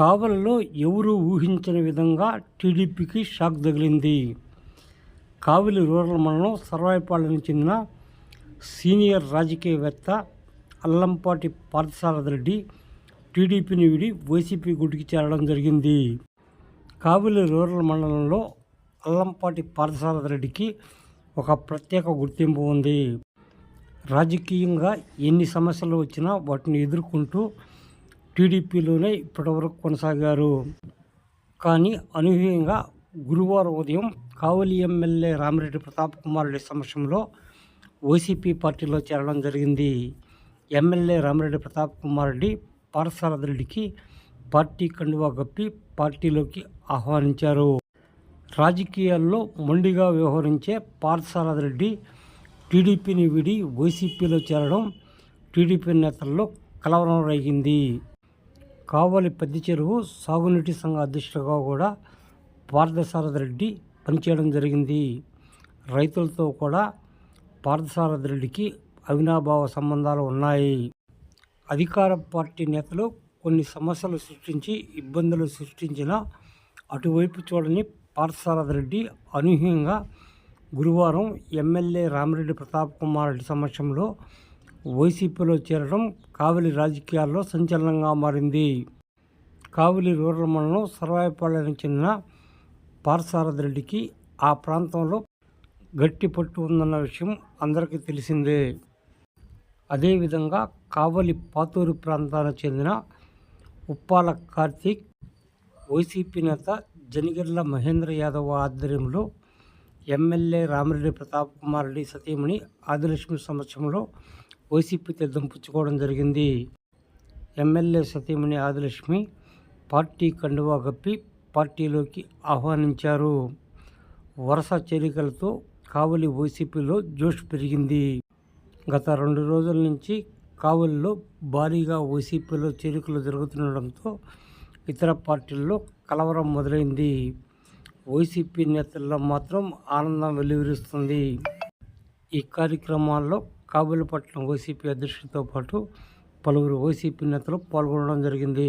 కావలిలో ఎవరూ ఊహించని విధంగా టీడీపీకి షాక్ తగిలింది. కావలి రూరల్ మండలం సర్వాయిపాళెనికి చెందిన సీనియర్ రాజకీయవేత్త అల్లంపాటి పార్థసారథి రెడ్డి టీడీపీని విడి వైసీపీ గుడికి చేరడం జరిగింది. కావలి రూరల్ మండలంలో అల్లంపాటి పార్థసారథి రెడ్డికి ఒక ప్రత్యేక గుర్తింపు ఉంది. రాజకీయంగా ఎన్ని సమస్యలు వచ్చినా వాటిని ఎదుర్కొంటూ టీడీపీలోనే ఇప్పటివరకు కొనసాగారు. కానీ అనూహ్యంగా గురువారం ఉదయం కావలి ఎమ్మెల్యే రామిరెడ్డి ప్రతాప్ కుమార్ రెడ్డి సమక్షంలో వైసీపీ పార్టీలో చేరడం జరిగింది. ఎమ్మెల్యే రామిరెడ్డి ప్రతాప్ కుమార్ రెడ్డి రెడ్డికి పార్టీ కండువా కప్పి పార్టీలోకి ఆహ్వానించారు. రాజకీయాల్లో మొండిగా వ్యవహరించే పార్థసారథి టీడీపీని విడి వైసీపీలో చేరడం టీడీపీ నేతల్లో కలవరం రేగింది. కావలి పెద్ద చెరువు సాగునీటి సంఘ అధ్యక్షుడిగా కూడా పార్థసారథ రెడ్డి పనిచేయడం జరిగింది. రైతులతో కూడా పార్థసారథ రెడ్డికి అవినాభావ సంబంధాలు ఉన్నాయి. అధికార పార్టీ నేతలు కొన్ని సమస్యలు సృష్టించి ఇబ్బందులు సృష్టించిన అటువైపు చూడని పార్థసారథ రెడ్డి అనూహ్యంగా గురువారం ఎమ్మెల్యే రామిరెడ్డి ప్రతాప్ కుమార్ రెడ్డి సమక్షంలో వైసీపీలో చేరడం కావలి రాజకీయాల్లో సంచలనంగా మారింది. కావలి రూరల్ మండలం సర్వాయిపాళెనికి చెందిన పార్సారథరెడ్డికి ఆ ప్రాంతంలో గట్టి పట్టు ఉందన్న విషయం అందరికీ తెలిసిందే. అదేవిధంగా కావలి పాతూరు ప్రాంతానికి చెందిన ఉప్పాల కార్తీక్ వైసీపీ నేత జనిగిర్ల మహేంద్ర యాదవ్ ఆధ్వర్యంలో ఎమ్మెల్యే రామిరెడ్డి ప్రతాప్ కుమార్ రెడ్డి సతీమణి ఆదిలక్ష్మి సమక్షంలో వైసీపీ తీర్థం పుచ్చుకోవడం జరిగింది. ఎమ్మెల్యే సతీమణి ఆదిలక్ష్మి పార్టీ కండువా కప్పి పార్టీలోకి ఆహ్వానించారు. వరుస చేరికలతో కావలి వైసీపీలో జోష్ పెరిగింది. గత రెండు రోజుల నుంచి కావలిలో భారీగా వైసీపీలో చేరికలు జరుగుతుండడంతో ఇతర పార్టీల్లో కలవరం మొదలైంది. వైసీపీ నేతల్లో మాత్రం ఆనందం వెలువరిస్తుంది ఈ కార్యక్రమాల్లో కాబూలిపట్నం ఓసీపీ అధ్యక్షుడితో పాటు పలువురు ఓసీపీ నేతలు పాల్గొనడం జరిగింది.